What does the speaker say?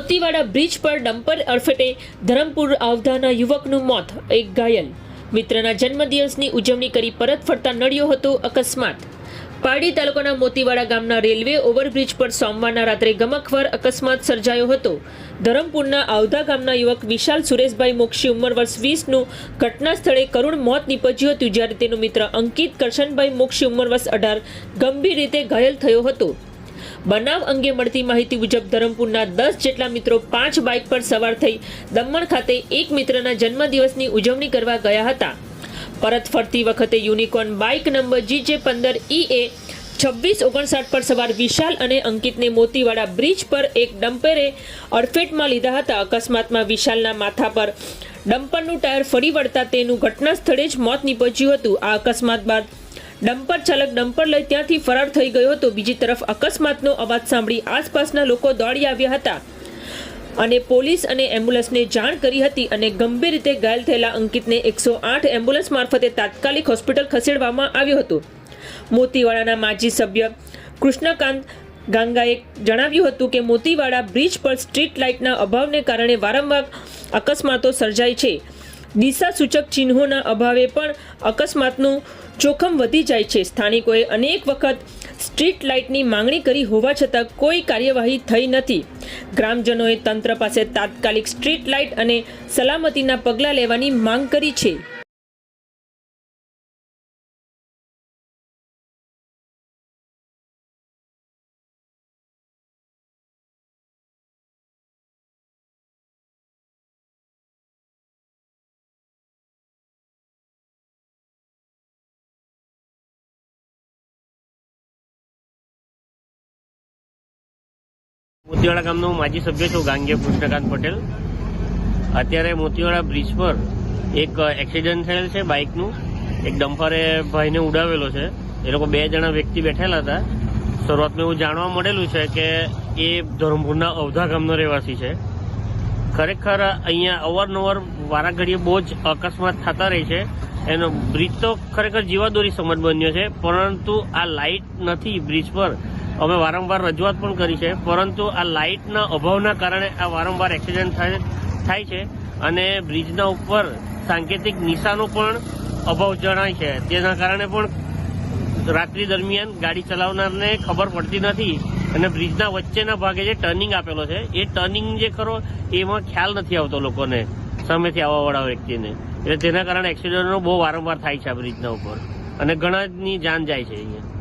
Motiwada bridge પર dumper અડફેટે ધરમપુર આવધાના યુવકનું મોત, એક ઘાયલ. મિત્રના જન્મદિવસની ઉજવણી કરી પરત ફરતા નડ્યો હતો અકસ્માત. પારડી તાલુકાના મોતીવાડા ગામના રેલવે ઓવરબ્રિજ પર સોમવારના રાત્રે ગમખવાર અકસ્માત સર્જાયો હતો. ધરમપુરના આવધા ગામના યુવક વિશાલ સુરેશભાઈ મોક્ષી ઉંમર વર્ષ વીસનું ઘટના સ્થળે કરુણ મોત નીપજ્યું હતું, જ્યારે તેનો મિત્ર અંકિત કરશનભાઈ મોક્ષી ઉંમર વર્ષ અઢાર ગંભીર રીતે ઘાયલ થયો હતો. બનાવ અંગે મળતી માહિતી મુજબ ધરમપુરના દસ જેટલા મિત્રો પાંચ બાઇક પર સવાર થઈ દમણ ખાતે એક મિત્રના જન્મદિવસની ઉજવણી કરવા ગયા હતા. પરત ફરતી વખતે યુનિકોર્ન બાઇક નંબર જી જે પંદર ઈ એ છવ્વીસ ઓગણસાઠ પર સવાર વિશાલ અને અંકિતને મોતીવાડા બ્રિજ પર એક ડમ્પરે અડફેટમાં લીધા હતા. અકસ્માતમાં વિશાલના માથા પર ડમ્પરનું ટાયર ફરી વળતા તેનું ઘટના સ્થળે જ મોત નીપજ્યું હતું. આ અકસ્માત બાદ ડમ્પર ચાલક ડમ્પર લઈ ત્યાંથી ફરાર થઈ ગયો હતો. બીજી તરફ અકસ્માતનો અવાજ સાંભળી આસપાસના લોકો દોડી આવ્યા હતા અને પોલીસ અને એમ્બ્યુલન્સને જાણ કરી હતી અને ગંભીર રીતે ઘાયલ થયેલા અંકિતને એકસો આઠ એમ્બ્યુલન્સ મારફતે તાત્કાલિક હોસ્પિટલ ખસેડવામાં આવ્યો હતો. મોતીવાડાના માજી સભ્ય કૃષ્ણકાંત ગાંગાએ જણાવ્યું હતું કે મોતીવાડા બ્રિજ પર સ્ટ્રીટ લાઇટના અભાવને કારણે વારંવાર અકસ્માતો સર્જાય છે. દિશા સૂચક ચિહ્નોના અભાવે પણ અકસ્માતનું જોખમ વધી જાય છે. સ્થાનિકોએ અનેક વખત સ્ટ્રીટ લાઇટની માંગણી કરી હોવા છતાં કોઈ કાર્યવાહી થઈ નથી. ગ્રામજનોએ તંત્ર પાસે તાત્કાલિક સ્ટ્રીટ લાઇટ અને સલામતીના પગલાં લેવાની માંગ કરી છે. મોતીવાડા ગામનો માજી સભ્ય છું ગાંગે કૃષ્ણકાંત પટેલ. અત્યારે મોતીવાડા બ્રિજ પર એક એક્સિડન્ટ થયેલ છે બાઇકનું. એક ડમ્ફરે ભાઈને ઉડાવેલો છે. એ લોકો બે જણા વ્યક્તિ બેઠેલા હતા. શરૂઆતમાં એવું જાણવા મળેલું છે કે એ ધરમપુરના અવધા ગામનો રહેવાસી છે. ખરેખર અહીંયા અવારનવાર વારાઘડીએ બહુ જ અકસ્માત થતા રહે છે. એનો બ્રિજ તો ખરેખર જીવાદોરી સમજ બન્યો છે, પરંતુ આ લાઇટ નથી બ્રિજ પર. અમે વારંવાર રજૂઆત પણ કરી છે, પરંતુ આ લાઇટના અભાવના કારણે આ વારંવાર એક્સિડન્ટ થાય છે અને બ્રિજના ઉપર સાંકેતિક નિશાનો પણ અભાવ જણાય છે. તેના કારણે પણ રાત્રિ દરમિયાન ગાડી ચલાવનારને ખબર પડતી નથી અને બ્રિજના વચ્ચેના ભાગે જે ટર્નિંગ આપેલો છે, એ ટર્નિંગ જે ખરો એમાં ખ્યાલ નથી આવતો લોકોને સામેથી આવવાવાળા વ્યક્તિને. એટલે તેના કારણે એક્સિડન્ટનો બહુ વારંવાર થાય છે આ બ્રિજના ઉપર. અને ઘણાની જાન જાય છે અહીંયા.